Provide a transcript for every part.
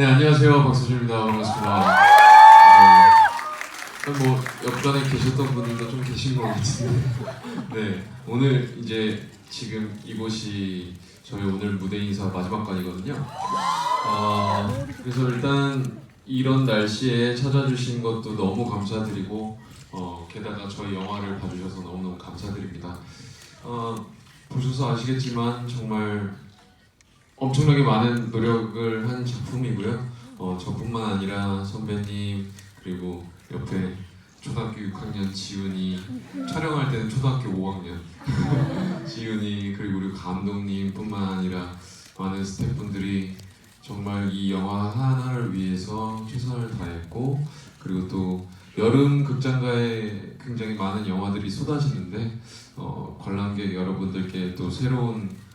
네 안녕하세요 박서준입니다 반갑습니다. 네, 뭐 옆단에 계셨던 분들도 좀 계신 것 같은데 네 오늘 이제 지금 이곳이 저희 오늘 무대 인사 마지막 관이거든요. 어, 그래서 일단 이런 날씨에 찾아주신 것도 너무 감사드리고 어, 게다가 저희 영화를 봐주셔서 너무너무 감사드립니다. 어, 보셔서 아시겠지만 정말 엄청나게 많은 노력을 한 작품이고요. 어, 저뿐만 아니라 선배님 그리고 옆에 초등학교 6학년 지훈이 촬영할 때는 초등학교 5학년 지훈이 그리고 우리 감독님뿐만 아니라 많은 스태프분들이 정말 이 영화 하나를 위해서 최선을 다했고 그리고 또 여름 극장가에 굉장히 많은 영화들이 쏟아지는데 어, 관람객 여러분들께 또 새로운 어,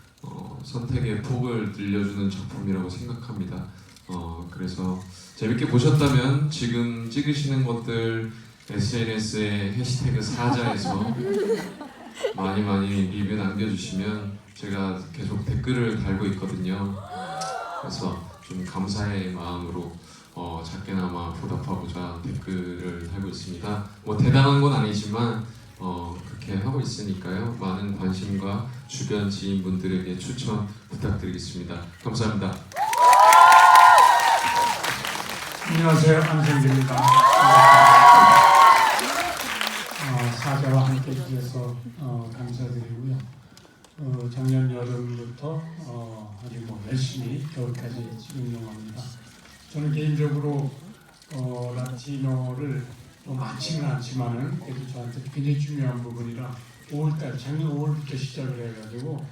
선택의 폭을 늘려주는 작품이라고 생각합니다. 어, 그래서 재밌게 보셨다면 지금 찍으시는 것들 SNS에 해시태그 사자에서 많이 많이 리뷰 남겨주시면 제가 계속 댓글을 달고 있거든요. 그래서 좀 감사의 마음으로 어, 작게나마 보답하고자 댓글을 달고 있습니다. 뭐 대단한 건 아니지만 어, 그렇게 하고 있으니까요. 많은 관심과 주변 지인분들에게 추천 부탁드리겠습니다. 감사합니다. 안녕하세요 안성기입니다. 어, 사자와 함께 해주셔서 어, 감사드리고요. 어, 작년 여름부터 어, 아주 뭐 열심히 겨울까지 영화입니다. 저는 개인적으로 어, 라티노를 뭐 많지는 않지만은 그래도 저한테 굉장히 중요한 부분이라 5월달 작년 5월부터 시작을 해가지고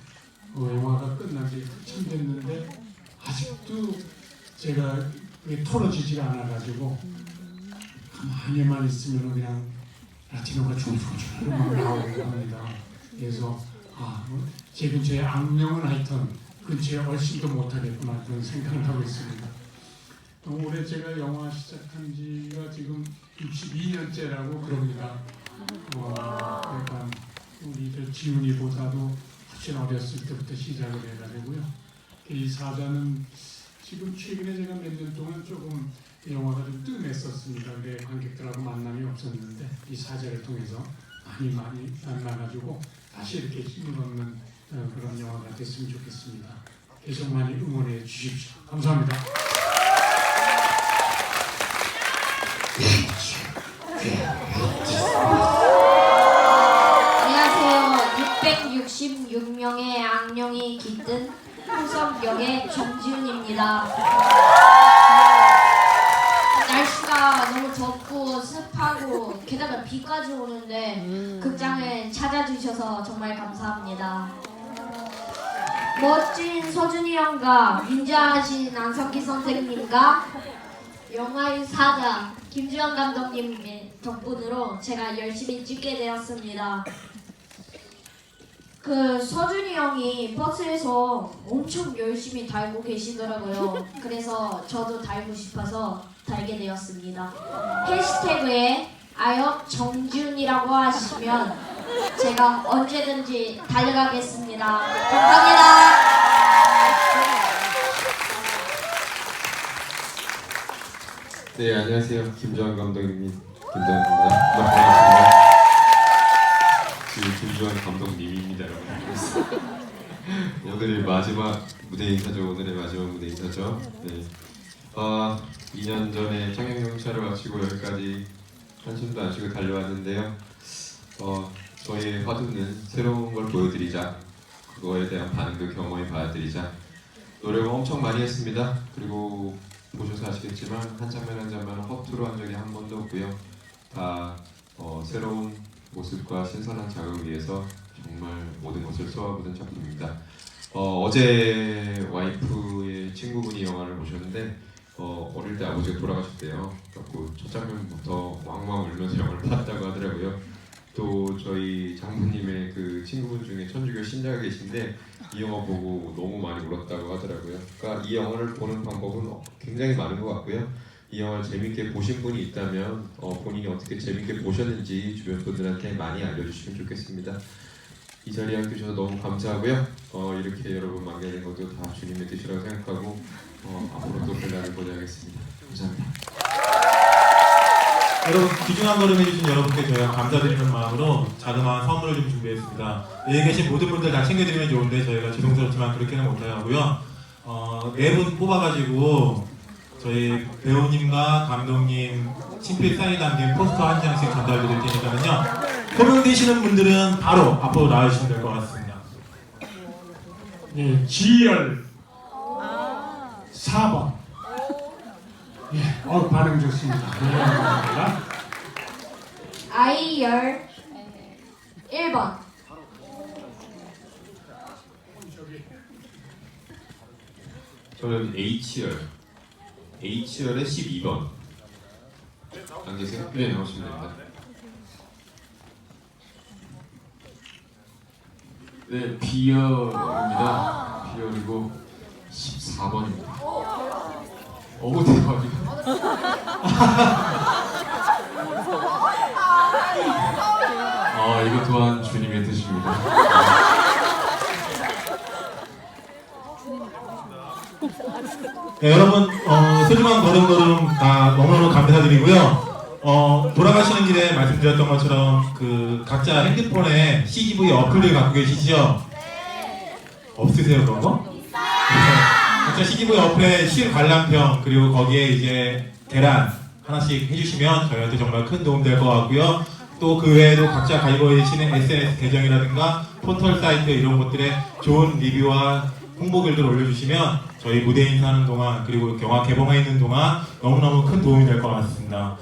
그 영화가 끝난 지 한참 됐는데 아직도 제가 그게 털어지지가 않아가지고 가만히만 있으면 그냥 줄줄줄 막 나오기도 합니다. 그래서 아, 뭐제 근처에 악명은 하여튼 근처에 얼씬도 못하겠구나 그런 생각을 하고 있습니다. 또 올해 제가 영화 시작한 지가 지금 62년째라고 그럽니다. 어, 그러니까 우리 저 지훈이보다도 훨씬 어렸을 때부터 시작을 해가지고요. 이 사자는 지금 최근에 제가 몇 년 동안 조금 영화가 좀 뜸했었습니다. 내 관객들하고 만남이 없었는데 이 사자를 통해서 많이 많이 만나가지고 다시 이렇게 힘을 얻는 어, 그런 영화가 됐으면 좋겠습니다. 계속 많이 응원해 주십시오. 감사합니다. 안녕하세요. 666명의 악령이 깃든 홍성역의 정지훈입니다. 날씨가 너무 덥고 습하고 게다가 비까지 오는데 극장에 찾아주셔서 정말 감사합니다. 멋진 서준이 형과 인자하신 안석기 선생님과 영화의 사자 김주현 감독님의 덕분으로 제가 열심히 찍게 되었습니다. 그 서준이 형이 버스에서 엄청 열심히 달고 계시더라고요. 그래서 저도 달고 싶어서 달게 되었습니다. 해시태그에 아역 정지훈이라고 하시면 제가 언제든지 달려가겠습니다. 감사합니다. 네 안녕하세요 김주환 감독님 김주환입니다. 반갑습니다. 지금 김주환 감독님입니다. 오늘의 마지막 무대 인사죠. 오늘의 마지막 무대 인사죠. 네. 아 2년 전에 경찰을 마치고 여기까지 한숨도 안 쉬고 달려왔는데요. 어 저희의 화두는 새로운 걸 보여드리자. 그거에 대한 반응도 경험해 봐드리자. 노력을 엄청 많이 했습니다. 그리고 보셔서 아시겠지만 한 장면 한 장면 허투루 한 적이 한 번도 없고요. 다 어, 새로운 모습과 신선한 자극을 위해서 정말 모든 것을 쏘아부은 작품입니다. 어, 어제 와이프의 친구분이 영화를 보셨는데 어, 어릴 때 아버지가 돌아가셨대요. 그래서 첫 장면부터 왕왕 울면서 영화를 봤다고 하더라고요. 또 저희 장모님의 그 친구분 중에 천주교 신자가 계신데 이 영화 보고 너무 많이 울었다고 하더라고요. 그러니까 이 영화를 보는 방법은 굉장히 많은 것 같고요. 이 영화를 재밌게 보신 분이 있다면 어, 본인이 어떻게 재밌게 보셨는지 주변 분들한테 많이 알려주시면 좋겠습니다. 이 자리에 함께 해주셔서 너무 감사하고요. 어, 이렇게 여러분 만나는 것도 다 주님의 뜻이라고 생각하고 어, 앞으로 또 별나를 보내야겠습니다. 감사합니다. 여러분 귀중 한 걸음 해주신 여러분께 저희가 감사드리는 마음으로 자그마한 선물을 좀 준비했습니다. 여기 계신 모든 분들 다 챙겨드리면 좋은데 저희가 죄송스럽지만 그렇게는 못하고요. 어, 네분 뽑아가지고 저희 배우님과 감독님 친필 사인 담긴 포스터 한 장씩 전달드릴 테니까요. 호명되시는 분들은 바로 앞으로 나와주시면 될 것 같습니다. 예, G열 4번. 예, 어, 반응 좋습니다. 예, 감사합니다. I열 1번. 저는 H열 H열의 12번 안 계세요? 네, 나오시면 됩니다. 네, B열입니다. B열이고 14번입니다. 어우 대박이다. 아, 이것 또한 주님의 뜻입니다. 네, 여러분 어, 소중한 걸음걸음 다 너무너무 감사드리고요. 어, 돌아가시는 길에 말씀드렸던 것처럼 그 각자 핸드폰에 CGV 어플을 갖고 계시죠? 없으세요 그런 거? 네. 각자 CGV 어플에 실 관람평 그리고 거기에 이제 계란 하나씩 해주시면 저희한테 정말 큰 도움 될 것 같고요. 또 그 외에도 각자 가지고 계시는 SNS 계정이라든가 포털 사이트 이런 것들에 좋은 리뷰와 홍보 글들 올려주시면 저희 무대 인사하는 동안 그리고 영화 개봉해 있는 동안 너무너무 큰 도움이 될 것 같습니다.